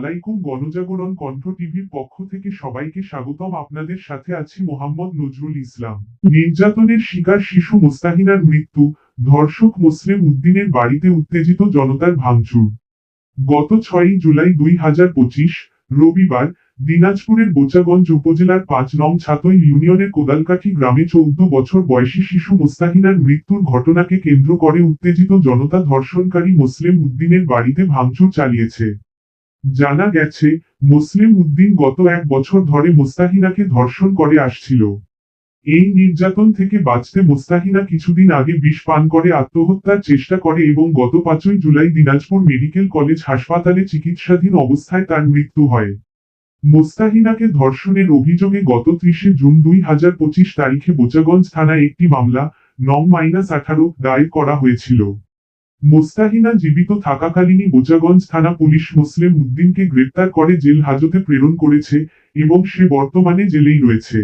আলাইকুম গণজাগরণ কণ্ঠ টিভির পক্ষ থেকে সবাইকে স্বাগতম। আপনাদের সাথে আছি মোহাম্মদ নজরুল ইসলাম। নির্যাতনের শিকার শিশু মুস্তাহিনার মৃত্যু, ধর্ষক মুসলিম উদ্দিনের বাড়িতে উত্তেজিত জনতার ভাঙচুর। গত ছয়ই জুলাই দুই হাজার পঁচিশ, রবিবার, দিনাজপুরের বোচাগঞ্জ উপজেলার পাঁচ নং ছাতই ইউনিয়নের কোদালকাঠি গ্রামে চৌদ্দ বছর বয়সী শিশু মুস্তাহিনার মৃত্যুর ঘটনাকে কেন্দ্র করে উত্তেজিত জনতা ধর্ষণকারী মুসলিম উদ্দিনের বাড়িতে ভাঙচুর চালিয়েছে। জানা গেছে, মুসলিম উদ্দিন গত এক বছর ধরে মুস্তাহিনাকে ধর্ষণ করে আসছিল। এই নির্যাতন থেকে বাঁচতে মুস্তাহিনা কিছুদিন আগে বিষ পান করে আত্মহত্যার চেষ্টা করে এবং গত পাঁচই জুলাই দিনাজপুর মেডিকেল কলেজ হাসপাতালে চিকিৎসাধীন অবস্থায় তার মৃত্যু হয়। মুস্তাহিনাকে ধর্ষণের অভিযোগে গত ত্রিশে জুন দুই হাজার পঁচিশ তারিখে বোচাগঞ্জ থানায় একটি মামলা নং মাইনাস আঠারো দায়ের করা হয়েছিল। মুস্তাহিনা জীবিত থাকাকালীনই বোচাগঞ্জ থানা পুলিশ মুসলিম উদ্দিনকে গ্রেপ্তার করে জেল হাজতে প্রেরণ করেছে এবং সে বর্তমানে জেলেই রয়েছে।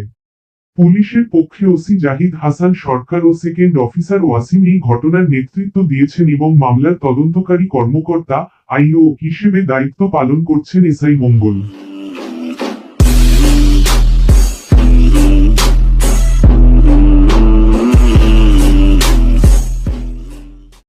পুলিশের পক্ষে ওসি জাহিদ হাসান সরকার ও সেকেন্ড অফিসার ওয়াসিম এই ঘটনার নেতৃত্ব দিয়েছেন এবং মামলার তদন্তকারী কর্মকর্তা আইও হিসেবে দায়িত্ব পালন করছেন এসআই মঙ্গল।